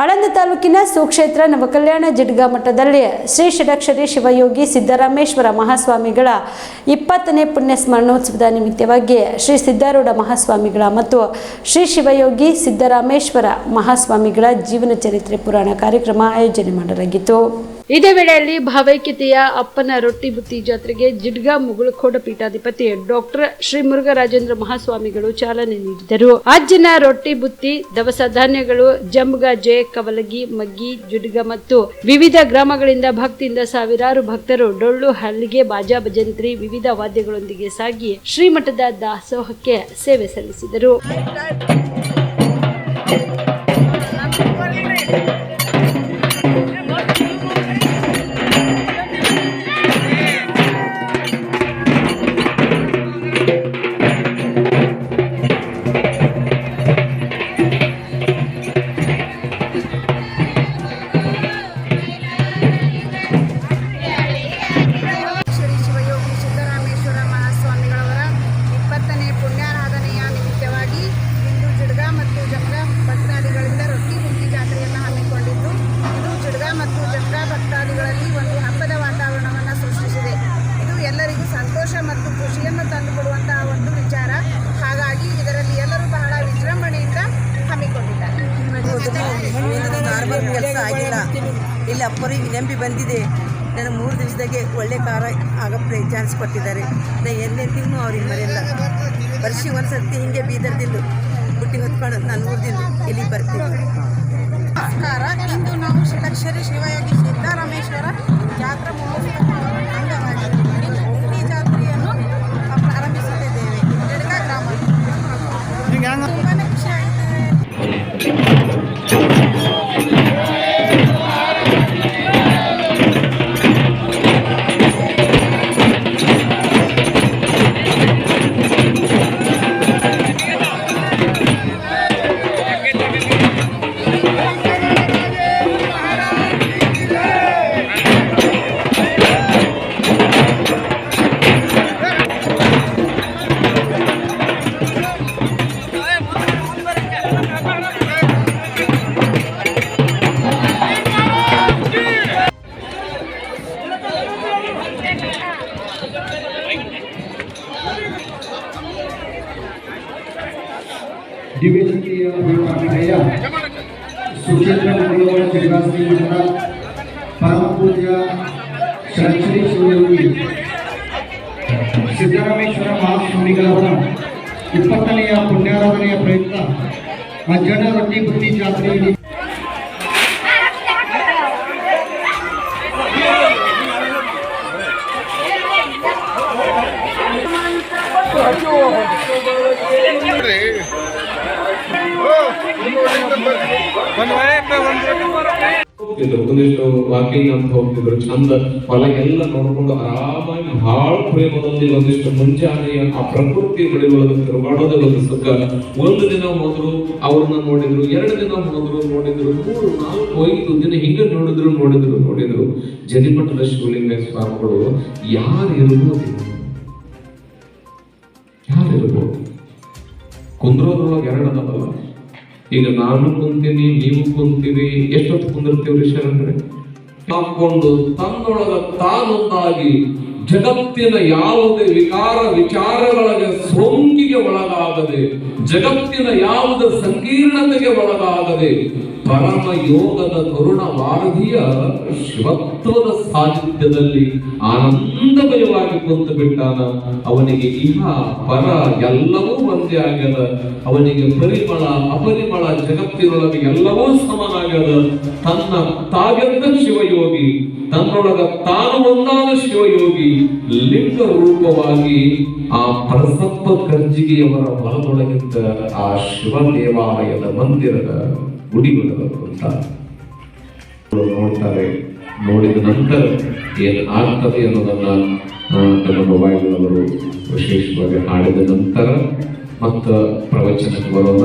ಆಳಂದ ತಾಲೂಕಿನ ಸುಕ್ಷೇತ್ರ ನವಕಲ್ಯಾಣ ಜಿಡ್ಗ ಮಠದಲ್ಲಿ ಶ್ರೀ ಷಡಕ್ಷರಿ ಶಿವಯೋಗಿ ಸಿದ್ದರಾಮೇಶ್ವರ ಮಹಾಸ್ವಾಮಿಗಳ ಇಪ್ಪತ್ತನೇ ಪುಣ್ಯ ಸ್ಮರಣೋತ್ಸವದ ನಿಮಿತ್ತವಾಗಿ ಶ್ರೀ ಸಿದ್ದಾರೂಢ ಮಹಾಸ್ವಾಮಿಗಳ ಮತ್ತು ಶ್ರೀ ಶಿವಯೋಗಿ ಸಿದ್ದರಾಮೇಶ್ವರ ಮಹಾಸ್ವಾಮಿಗಳ ಜೀವನ ಚರಿತ್ರೆ ಪುರಾಣ ಕಾರ್ಯಕ್ರಮ ಆಯೋಜನೆ ಮಾಡಲಾಗಿತ್ತು. ಇದೇ ವೇಳೆಯಲ್ಲಿ ಭಾವೈಕ್ಯತೆಯ ಅಪ್ಪನ ರೊಟ್ಟಿ ಬುತ್ತಿ ಜಾತ್ರೆಗೆ ಜಿಡ್ಗಾ ಮುಗುಳಖೋಡ ಪೀಠಾಧಿಪತಿ ಡಾಕ್ಟರ್ ಶ್ರೀ ಮುರುಘರಾಜೇಂದ್ರ ಮಹಾಸ್ವಾಮಿಗಳು ಚಾಲನೆ ನೀಡಿದರು. ಅಜ್ಜನ ರೊಟ್ಟಿ ಬುತ್ತಿ, ದವಸ ಧಾನ್ಯಗಳು ಜಂಬಗಾಜೆ ಕವಲಗಿ, ಮಗ್ಗಿ, ಜುಡ್ಗ ಮತ್ತು ವಿವಿಧ ಗ್ರಾಮಗಳಿಂದ ಭಕ್ತಿಯಿಂದ ಸಾವಿರಾರು ಭಕ್ತರು ಡೊಳ್ಳು ಹಲ್ಲಿಗೆ ಬಾಜಾ ಭಜಂತ್ರಿ ವಿವಿಧ ವಾದ್ಯಗಳೊಂದಿಗೆ ಸಾಗಿ ಶ್ರೀಮಠದ ದಾಸೋಹಕ್ಕೆ ಸೇವೆ ಸಲ್ಲಿಸಿದರು. ಸಂತೋಷ ಮತ್ತು ಖುಷಿಯನ್ನು ತಂದುಕೊಡುವಂತಹ ಒಂದು ವಿಚಾರ. ಹಾಗಾಗಿ ಇದರಲ್ಲಿ ಎಲ್ಲರೂ ಬಹಳ ವಿಜೃಂಭಣೆಯಿಂದ ಹಮ್ಮಿಕೊಂಡಿದ್ದಾರೆ. ಕೆಲಸ ಆಗಿಲ್ಲ. ಇಲ್ಲಿ ಅಪ್ಪರಿಗೆ ವಿನಂಬಿ ಬಂದಿದೆ. ನಾನು ಮೂರು ದಿವಸದಾಗೆ ಒಳ್ಳೆ ಕಾರ ಆಗಪ್ಪ ಚಾನ್ಸ್ ಕೊಟ್ಟಿದ್ದಾರೆ ನಾನು ಎಂದೆಂದಿಗೂ ಅವ್ರಿಗೆ ಮರೆಯಲ್ಲ. ವರ್ಷಿ ಒಂದು ಸರ್ತಿ ಹಿಂಗೆ ಬೀದರ್ದಿಲ್ಲ ಬುಟ್ಟಿ ಹೊತ್ಕೊಂಡು ನಾನು ಮೂರು ದಿನ ಇಲ್ಲಿ ಬರ್ತೀನಿ. ನಮಸ್ಕಾರ. ಇಂದು ನಾವು ಶ್ರೀಲಕ್ಷರಿ ಶಿವಯೋಗಿ ಸಿದ್ದರಾಮೇಶ್ವರ ಜಾತ್ರಾ ಮಹೋತ್ಸವ ಸುಕ್ಷೇತ್ರ ಮಂಗಳೂರು ಶ್ರೀನಿವಾಸಿ ಮಠದ ಪರಮ ಪೂಜ್ಯ ಶ್ರೀ ಶಿವಯೋಗಿ ಸಿದ್ದರಾಮೇಶ್ವರ ಮಹಾಸ್ವಾಮಿಗಳವರ ಇಪ್ಪತ್ತನೆಯ ಪುಣ್ಯಾರಾಧನೆಯ ಪ್ರಯುಕ್ತ ಅಜ್ಜನ ರೊಟ್ಟಿ ಬುತ್ತಿ ಜಾತ್ರೆಯಲ್ಲಿ ಒಂದಿಷ್ಟು ವಾಕಿಂಗ್ ಅಂತ ಹೋಗ್ತಿದ್ರು. ಚಂದ ಹೊಲ ಎಲ್ಲ ನೋಡ್ಕೊಂಡು ಆರಾಮಾಗಿ ಬಹಳ ಪ್ರೇಮದಲ್ಲಿ ಒಂದಿಷ್ಟು ಮುಂಜಾನೆಯ ಆ ಪ್ರಕೃತಿ ಬಳಿಯೊಳಗೆ ತಿರುಗಾಡೋದೇ ಒಂದು ಸುಖ. ಒಂದು ದಿನ ಹೋದ್ರು, ಅವ್ರನ್ನ ನೋಡಿದ್ರು, ಎರಡು ದಿನ ಹೋದ್ರು, ನೋಡಿದ್ರು, ಮೂರು, ನಾಲ್ಕು, ಐದು ದಿನ ಹಿಂಗೆ ನೋಡಿದ್ರು ನೋಡಿದ್ರು ನೋಡಿದ್ರು. ಜನಿಮಠದ ಶಿವಲಿಂಗ ಸ್ವಾಮಿಗಳು ಯಾರು ಇರ್ಬೋದು ಯಾರು ಇರ್ಬೋದು ಕುಂದ್ರೋದ್ರೊಳಗೆ ಎರಡು ಅದಾವಲ್ಲ. ಈಗ ನಾನು ಕುಂತೀನಿ, ನೀವು ಕುಂತೀವಿ ಎಷ್ಟೊತ್ತು ಕುಂದಿರ್ತೀವ್ರಿ ಶರಣರೇ ಹಾಕೊಂಡು ತನ್ನೊಳಗ ತಾನೊಂದಾಗಿ ಜಗತ್ತಿನ ಯಾವುದೇ ವಿಕಾರ ವಿಚಾರಗಳಿಗೆ ಸೋಂಕಿಗೆ ಒಳಗಾಗದೆ, ಜಗತ್ತಿನ ಯಾವುದ ಸಂಕೀರ್ಣತೆಗೆ ಒಳಗಾಗದೆ, ಪರಮ ಯೋಗದ ಕರುಣ ವಾರಧಿಯ ಶಿವತ್ವದ ಸಾನ್ನಿಧ್ಯದಲ್ಲಿ ಆನಂದಮಯವಾಗಿ ಕುಂತು ಬಿಟ್ಟಾನ, ಅವನಿಗೆ ಇಹ, ಪರ ಎಲ್ಲವೂ ಒಂದೇ ಆಗ್ಯದ. ಅವನಿಗೆ ಪರಿಮಳ, ಅಪರಿಮಳ ಜಗತ್ತಿನೊಳಗೆ ಎಲ್ಲವೂ ಸಮನಾಗ್ಯದ. ತನ್ನ ತಾವೆಂದ ಶಿವಯೋಗಿ, ತನ್ನೊಳಗ ತಾನು ಒಂದಾದ ಶಿವಯೋಗಿ, ಲಿಂಗ ರೂಪವಾಗಿ ಆ ಪ್ರಸಪ್ಪ ಕರ್ಜಿಗೆಯವರ ಹೊರದೊಳಗಿದ್ದ ಆ ಶಿವ ದೇವಾಲಯದ ಮಂದಿರದ ಗುಡಿಗಳು ಅಂತ ನೋಡ್ತಾರೆ. ನೋಡಿದ ನಂತರ ಏನು ಆಗ್ತದೆ ಅನ್ನೋದನ್ನ ನನ್ನ ಮೊಬೈಲ್ ಅವರು ವಿಶೇಷವಾಗಿ ಹಾಡಿದ ನಂತರ ಮತ್ತು ಪ್ರವಚನಕ್ಕೆ ಬರೋಣ.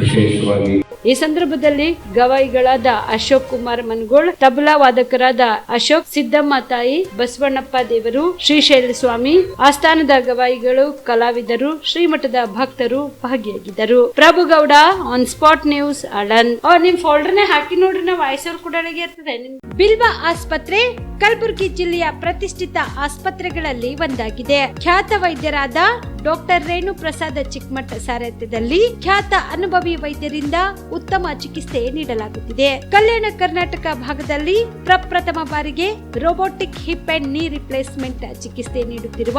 ವಿಶೇಷವಾಗಿ ಈ ಸಂದರ್ಭದಲ್ಲಿ ಗವಾಯಿಗಳಾದ ಅಶೋಕ್ ಕುಮಾರ್ ಮನ್ಗೋಳ್, ತಬಲಾ ವಾದಕರಾದ ಅಶೋಕ್ ಸಿದ್ದಮ್ಮ ತಾಯಿ ಬಸವಣ್ಣಪ್ಪ ದೇವರು ಶ್ರೀಶೈಲ ಸ್ವಾಮಿ ಆಸ್ಥಾನದ ಗವಾಯಿಗಳು, ಕಲಾವಿದರು, ಶ್ರೀಮಠದ ಭಕ್ತರು ಭಾಗಿಯಾಗಿದ್ದರು. ಪ್ರಭುಗೌಡ ಆನ್ ಸ್ಪಾಟ್ ನ್ಯೂಸ್ ಅಳನ್ ನಿಮ್ ಫೋಲ್ಡರ್ ನೇ ಹಾಕಿ ನೋಡ್ರಿ, ನಾವು ವಾಯ್ಸವ್ರ ಕೂಡ ಇರ್ತದೆ. ಬಿಲ್ವಾ ಆಸ್ಪತ್ರೆ ಕಲಬುರಗಿ ಜಿಲ್ಲೆಯ ಪ್ರತಿಷ್ಠಿತ ಆಸ್ಪತ್ರೆಗಳಲ್ಲಿ ಒಂದಾಗಿದೆ. ಖ್ಯಾತ ವೈದ್ಯರಾದ ಡಾಕ್ಟರ್ ರೇಣು ಪ್ರಸಾದ ಚಿಕ್ಕಮಠ ಸಾರಥ್ಯದಲ್ಲಿ ಖ್ಯಾತ ಅನುಭವಿ ವೈದ್ಯರಿಂದ ಉತ್ತಮ ಚಿಕಿತ್ಸೆ ನೀಡಲಾಗುತ್ತಿದೆ. ಕಲ್ಯಾಣ ಕರ್ನಾಟಕ ಭಾಗದಲ್ಲಿ ಪ್ರಪ್ರಥಮ ಬಾರಿಗೆ robotic hip and knee replacement ಚಿಕಿತ್ಸೆ ನೀಡುತ್ತಿರುವ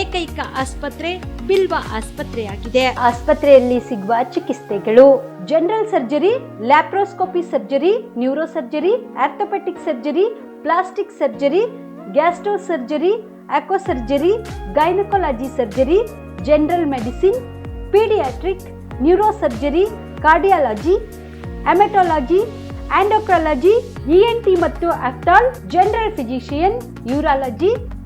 ಏಕೈಕ ಆಸ್ಪತ್ರೆ ಬಿಲ್ವಾ ಆಸ್ಪತ್ರೆಯಾಗಿದೆ. ಆಸ್ಪತ್ರೆಯಲ್ಲಿ ಸಿಗುವ ಚಿಕಿತ್ಸೆಗಳು general surgery laparoscopy surgery neuro surgery orthopaedic surgery plastic surgery gastro surgery onco surgery gynaecology surgery general medicine paediatric neuro surgery cardiology haematology endocrinology ENT ಮತ್ತು ophthal general physician urology